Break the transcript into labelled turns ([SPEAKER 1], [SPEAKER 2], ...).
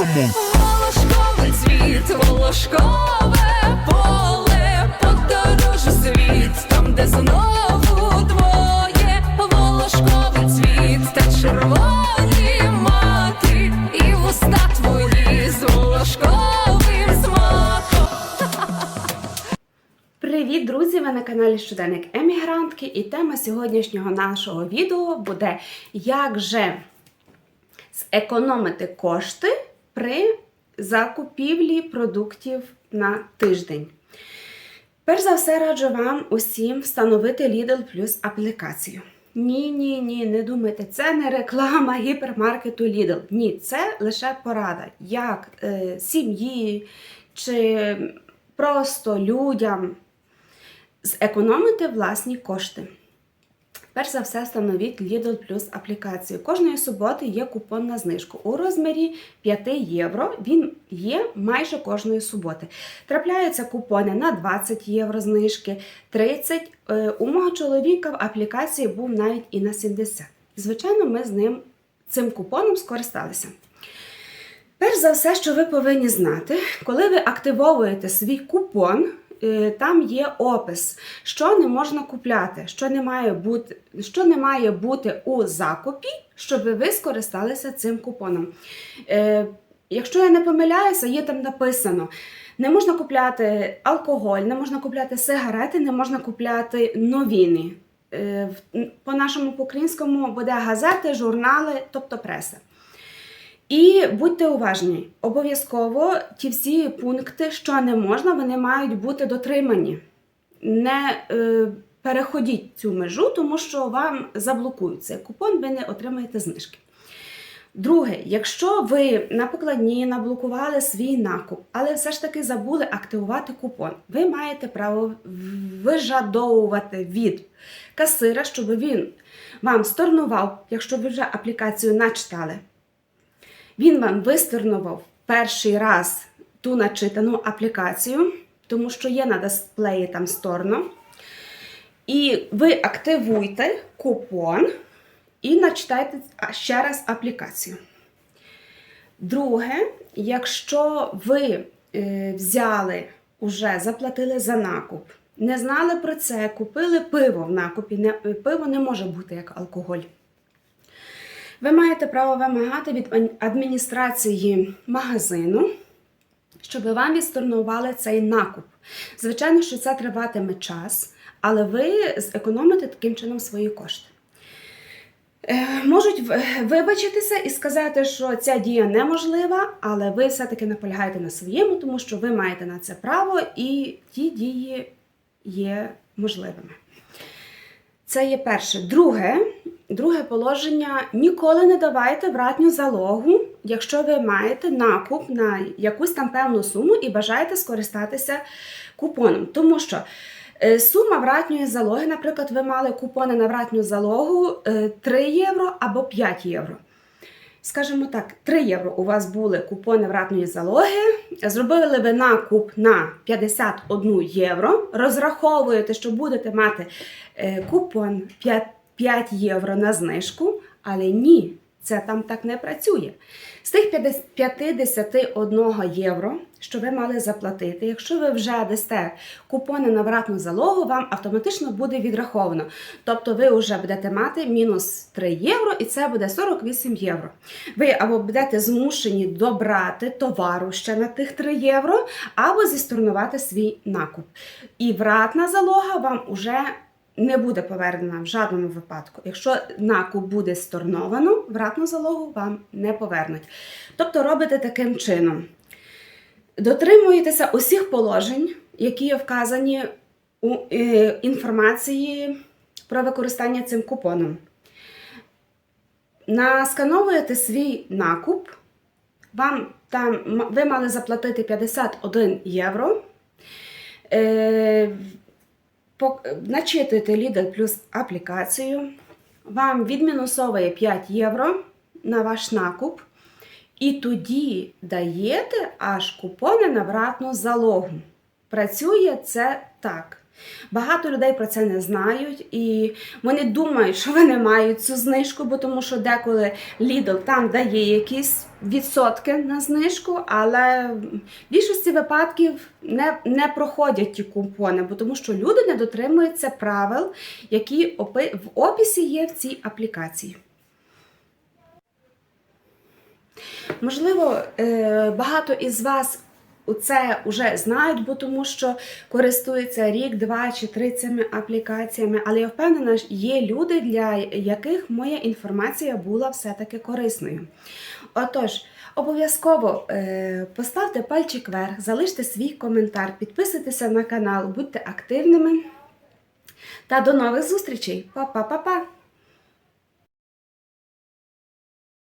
[SPEAKER 1] Come.
[SPEAKER 2] Волошковий цвіт, волошкове поле, подорожу світ, там, де знову двоє, волошковий цвіт та червоні маки, і вуста твої з волошковим смаком.
[SPEAKER 3] Привіт, друзі! Ви на каналі Щоденник Емігрантки, і тема сьогоднішнього нашого відео буде як же зекономити кошти при закупівлі продуктів на тиждень. Перш за все, раджу вам усім встановити Lidl Plus аплікацію. Ні, ні, ні, не думайте, це не реклама гіпермаркету Lidl. Ні, це лише порада, як е, сім'ї чи просто людям зекономити власні кошти. Перш за все, встановіть Lidl Plus аплікацію. Кожної суботи є купон на знижку у розмірі 5 євро. Він є майже кожної суботи. Трапляються купони на 20 євро знижки, 30. Е, У мого чоловіка в аплікації був навіть і на 70. Звичайно, ми з ним цим купоном скористалися. Перш за все, що ви повинні знати, коли ви активовуєте свій купон, там є опис, що не можна купляти, що не має бути, що не має бути у закупі, щоб ви скористалися цим купоном. Е, Якщо я не помиляюся, є там написано. Не можна купляти алкоголь, не можна купляти сигарети, не можна купляти новини. Е, По нашому по-українському буде газети, журнали, тобто преса. І будьте уважні, обов'язково ті всі пункти, що не можна, вони мають бути дотримані. Не е, переходіть цю межу, тому що вам заблокують цей купон, ви не отримаєте знижки. Друге, якщо ви на покладні наблокували свій накуп, але все ж таки забули активувати купон, ви маєте право вижадовувати від касира, щоб він вам сторнував, якщо ви вже аплікацію начитали. Він вам висторнував перший раз ту начитану аплікацію, тому що є на дисплеї там сторно. І ви активуйте купон і начитайте ще раз аплікацію. Друге, якщо ви е, взяли, уже заплатили за накуп, не знали про це, купили пиво в накупі, пиво не може бути як алкоголь. Ви маєте право вимагати від адміністрації магазину, щоб вам відсторнували цей накуп. Звичайно, що це триватиме час, але ви зекономите таким чином свої кошти. Е, Можуть вибачитися і сказати, що ця дія неможлива, але ви все-таки наполягаєте на своєму, тому що ви маєте на це право і ті дії є можливими. Це є перше. Друге, друге положення: ніколи не давайте вратню залогу, якщо ви маєте накуп на якусь там певну суму і бажаєте скористатися купоном. Тому що е, сума вратньої залоги, наприклад, ви мали купони на вратню залогу е, 3 євро або 5 євро. Скажімо так, 3 євро у вас були купони вратної залоги, зробили ви накуп на 51 євро, розраховуєте, що будете мати е, купон 5, 5 євро на знижку, але ні, це там так не працює. З тих 51 євро, що ви мали заплатити, якщо ви вже дасте купони на вратну залогу, вам автоматично буде відраховано. Тобто ви вже будете мати мінус 3 євро, і це буде 48 євро. Ви або будете змушені добрати товару ще на тих 3 євро, або зісторнувати свій накуп. І вратна залога вам уже не буде повернена в жодному випадку. Якщо накуп буде сторновано, вратну залогу вам не повернуть. Тобто робите таким чином. Дотримуєтеся усіх положень, які є вказані у е, інформації про використання цим купоном. Наскановуєте свій накуп, вам там ви мали заплатити 51 євро. Начитуєте Lidl Plus аплікацію, вам відмінусовує 5 євро на ваш накуп, і тоді даєте аж купони на вратну залогу. Працює це так. Багато людей про це не знають, і вони думають, що вони мають цю знижку, бо тому що деколи Lidl там дає якісь відсотки на знижку, але в більшості випадків не, не проходять ті купони, бо тому що люди не дотримуються правил, які в описі є в цій аплікації. Можливо, е, багато із вас це вже знають, бо тому що користуються рік, два чи три цими аплікаціями. Але я впевнена, є люди, для яких моя інформація була все-таки корисною. Отож, обов'язково е, поставте пальчик вверх, залиште свій коментар, підписуйтеся на канал, будьте активними. Та до нових зустрічей! Па-па-па-па!